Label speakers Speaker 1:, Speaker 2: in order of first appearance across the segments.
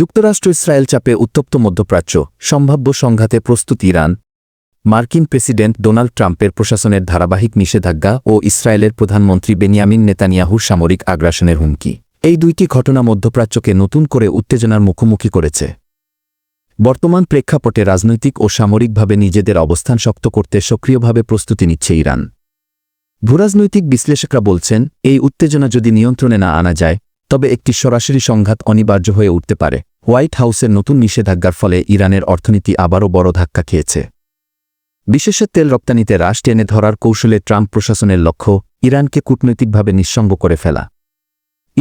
Speaker 1: যুক্তরাষ্ট্র ইসরায়েল চাপে উত্তপ্ত মধ্যপ্রাচ্য সম্ভাব্য সংঘাতে প্রস্তুত ইরান মার্কিন প্রেসিডেন্ট ডোনাল্ড ট্রাম্পের প্রশাসনের ধারাবাহিক নিষেধাজ্ঞা ও ইসরায়েলের প্রধানমন্ত্রী বেনিয়ামিন নেতানিয়াহুর সামরিক আগ্রাসনের হুমকি এই দুইটি ঘটনা মধ্যপ্রাচ্যকে নতুন করে উত্তেজনার মুখোমুখি করেছে বর্তমান প্রেক্ষাপটে রাজনৈতিক ও সামরিকভাবে নিজেদের অবস্থান শক্ত করতে সক্রিয়ভাবে প্রস্তুতি নিচ্ছে ইরান ভূরাজনৈতিক বিশ্লেষকরা বলছেন এই উত্তেজনা যদি নিয়ন্ত্রণে না আনা যায় তবে একটি সরাসরি সংঘাত অনিবার্য হয়ে উঠতে পারে হোয়াইট হাউসের নতুন নিষেধাজ্ঞার ফলে ইরানের অর্থনীতি আবারও বড় ধাক্কা খেয়েছে বিশেষের তেল রপ্তানিতে রাশ টেনে ধরার কৌশলে ট্রাম্প প্রশাসনের লক্ষ্য ইরানকে কূটনৈতিকভাবে নিঃসঙ্গ করে ফেলা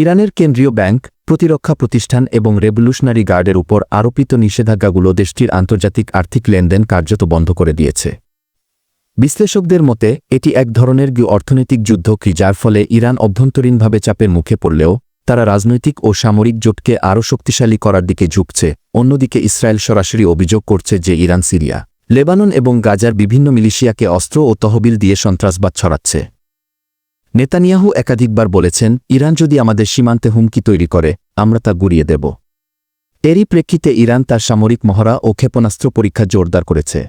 Speaker 1: ইরানের কেন্দ্রীয় ব্যাংক প্রতিরক্ষা প্রতিষ্ঠান এবং রেভলিউশনারি গার্ডের উপর আরোপিত নিষেধাজ্ঞাগুলো দেশটির আন্তর্জাতিক আর্থিক লেনদেন কার্যত বন্ধ করে দিয়েছে বিশ্লেষকদের মতে এটি এক ধরনের অর্থনৈতিক যুদ্ধ কি যার ফলে ইরান অভ্যন্তরীণভাবে চাপের মুখে পড়লেও তারা রাজনৈতিক ও সামরিক জোটকে আরও শক্তিশালী করার দিকে ঝুঁকছে অন্যদিকে ইসরায়েল সরাসরি অভিযোগ করছে যে ইরান সিরিয়া লেবানন এবং গাজার বিভিন্ন মিলিশিয়াকে অস্ত্র ও তহবিল দিয়ে সন্ত্রাসবাদ ছড়াচ্ছে নেতানিয়াহু একাধিকবার বলেছেন ইরান যদি আমাদের সীমান্তে হুমকি তৈরি করে আমরা তা গুড়িয়ে দেব এরই প্রেক্ষিতে ইরান তার সামরিক মহড়া ও ক্ষেপণাস্ত্র পরীক্ষা জোরদার করেছে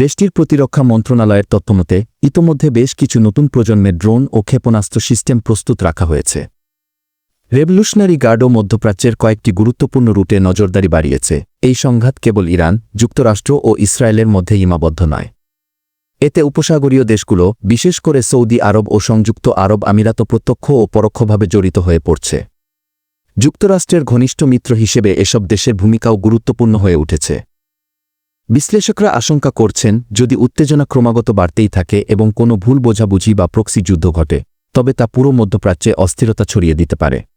Speaker 1: দেশটির প্রতিরক্ষা মন্ত্রণালয়ের তথ্যমতে ইতোমধ্যে বেশ কিছু নতুন প্রজন্মের ড্রোন ও ক্ষেপণাস্ত্র সিস্টেম প্রস্তুত রাখা হয়েছে রেভলিউশনারি গার্ডও মধ্যপ্রাচ্যের কয়েকটি গুরুত্বপূর্ণ রুটে নজরদারি বাড়িয়েছে এই সংঘাত কেবল ইরান যুক্তরাষ্ট্র ও ইসরায়েলের মধ্যে ইমাবদ্ধ নয় এতে উপসাগরীয় দেশগুলো বিশেষ করে সৌদি আরব ও সংযুক্ত আরব আমিরাত প্রত্যক্ষ ও পরোক্ষভাবে জড়িত হয়ে পড়ছে যুক্তরাষ্ট্রের ঘনিষ্ঠ মিত্র হিসেবে এসব দেশের ভূমিকাও গুরুত্বপূর্ণ হয়ে উঠেছে বিশ্লেষকরা আশঙ্কা করছেন যদি উত্তেজনা ক্রমাগত বাড়তেই থাকে এবং কোনো ভুল বোঝাবুঝি বা প্রক্সি যুদ্ধ ঘটে তবে তা পুরো মধ্যপ্রাচ্যে অস্থিরতা ছড়িয়ে দিতে পারে